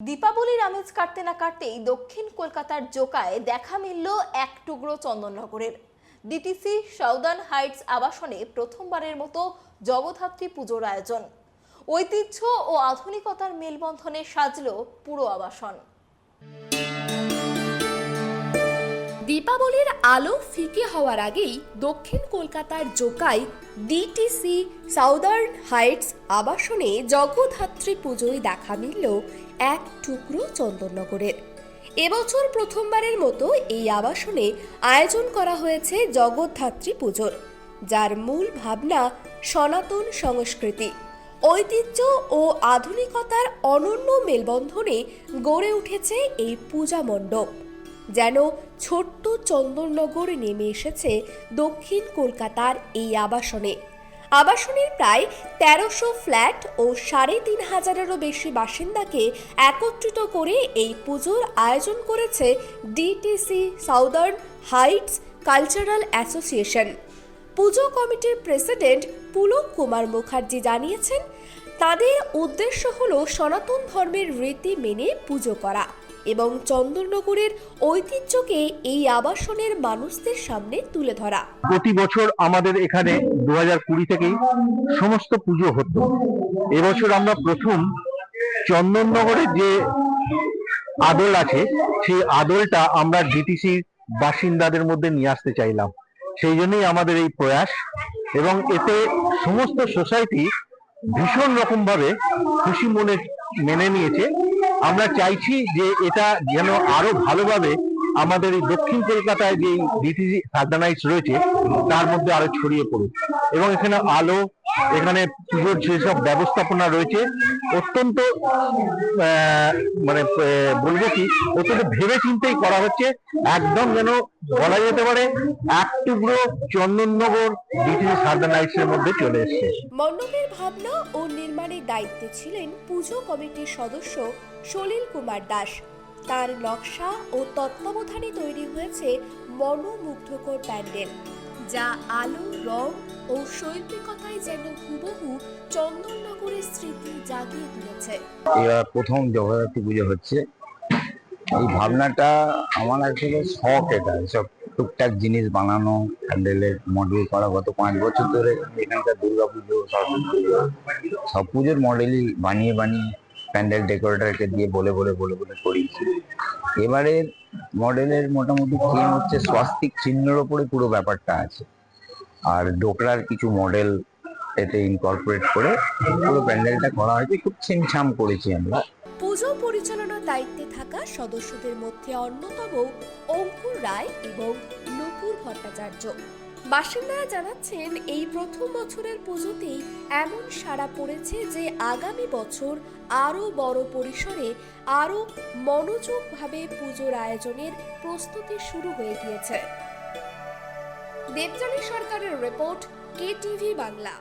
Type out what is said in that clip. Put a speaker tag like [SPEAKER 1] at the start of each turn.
[SPEAKER 1] দীপাবলির আমেজ কাটতে না কাটতেই দক্ষিণ কলকাতার জোকায় দেখা মিলল এক টুকরো চন্দননগরের। ডিটিসি সাউদার্ন হাইটস আবাসনে প্রথমবারের মতো জগদ্ধাত্রী পুজোর আয়োজন। ঐতিহ্য ও আধুনিকতার মেলবন্ধনে সাজল পুরো আবাসন।
[SPEAKER 2] দীপাবলির আলো ফিকে হওয়ার আগেই দক্ষিণ কলকাতার জোকাই ডিটিসি সাউদার্ন হাইটস আবাসনে জগদ্ধাত্রী পুজোয় দেখা মিলল এক টুকরো চন্দননগরের। এবছর প্রথমবারের মতো এই আবাসনে আয়োজন করা হয়েছে জগদ্ধাত্রী পুজোর, যার মূল ভাবনা সনাতন সংস্কৃতি, ঐতিহ্য ও আধুনিকতার অনন্য মেলবন্ধনে গড়ে উঠেছে এই পূজা মণ্ডপ, যেন ছোট্ট চন্দননগর নেমে এসেছে দক্ষিণ কলকাতার এই আবাসনে। আবাসনের প্রায় তেরোশো ফ্ল্যাট ও সাড়ে তিন হাজারেরও বেশি বাসিন্দাকে একত্রিত করে এই পুজোর আয়োজন করেছে DTC southern heights cultural association. Pujo কমিটির প্রেসিডেন্ট পুলক কুমার মুখার্জি জানিয়েছেন, তাদের উদ্দেশ্য হল সনাতন ধর্মের রীতি মেনে পুজো করা। এবং চন্দননগরের ঐতিহ্যকে এই আবাসনের মানুষদের সামনে তুলে ধরা।
[SPEAKER 3] প্রতি বছর আমাদের এখানে দু হাজার কুড়ি থেকেই সমস্ত পুজো হতো। এবছর আমরা প্রথম চন্দননগরের যে আদল আছে, সেই আদলটা আমরা ডিটিসির বাসিন্দাদের মধ্যে নিয়ে আসতে চাইলাম। সেই জন্যই আমাদের এই প্রয়াস এবং এতে সমস্ত সোসাইটি ভীষণ রকম ভাবে খুশি মনে, মেনে নিয়েছে। আমরা চাইছি যে এটা যেন আরও ভালোভাবে আমাদের এই দক্ষিণ কলকাতায় যে ডিটিসি সার্দানাইটস রয়েছে, তার মধ্যে আরও ছড়িয়ে পড়ুক। এবং এখানে আলো এখানে পুজোর যেসব ব্যবস্থাপনা রয়েছে, অত্যন্ত মানে বলব কি অত্যন্ত ভেবে চিন্তেই করা হচ্ছে, একদম যেন বলা যেতে পারে, এক টুকরো চন্দননগর ডিটিসি সার্দানাইটস এর মধ্যে চলে এসছে।
[SPEAKER 2] মণ্ডপের ভাবনা ও নির্মাণের দায়িত্বে ছিলেন পুজো কমিটির সদস্য সলিল কুমার দাস। তার নকশা ও তত্ত্বাবধানে তৈরি হয়েছে মনোমুগ্ধকর প্যান্ডেল। যা আলো, রং ও শৈল্পিকতায় যেন হুবহু চন্দননগরের স্মৃতি জাগিয়ে তুলেছে।
[SPEAKER 4] এবার প্রথম জগদ্ধাত্রী পুজো হচ্ছে। এই ভাবনাটা আমার আসলে শখ এটা সব টুকটাক জিনিস বানানো, প্যান্ডেলের মডেল করা, গত পাঁচ বছর ধরে এখানকার দুর্গা পুজো, সরস্বতী পুজো, সব পুজোর মডেলই বানিয়ে বানিয়ে প্যান্ডেল ডেকোরেটরকে দিয়ে বলে বলে বলে বলে করিয়েছি এবারের মডেলের মোটামুটি থিম হচ্ছে স্বাস্তিক চিহ্নের ওপরে পুরো ব্যাপারটা আছে। আর ডোকরার কিছু মডেল এতে ইনকর্পোরেট করে পুরো প্যান্ডেলটা করা হয়েছে, খুব ছিমছাম করেছি আমরা।
[SPEAKER 2] পুজো পরিচালনার দায়িত্বে থাকা সদস্যদের মধ্যে অন্যতম অঙ্কুর রায় এবং নকুর ভট্টাচার্য। বাসিন্দারা জানাচ্ছেন, এই প্রথম বছরের পুজোতেই এমন সাড়া পড়েছে যে আগামী বছর আরও বড় পরিসরে আরও মনোযোগভাবে পুজোর আয়োজনের প্রস্তুতি শুরু হয়ে গিয়েছে। দেবযানী সরকারের রিপোর্ট কে টিভি বাংলা।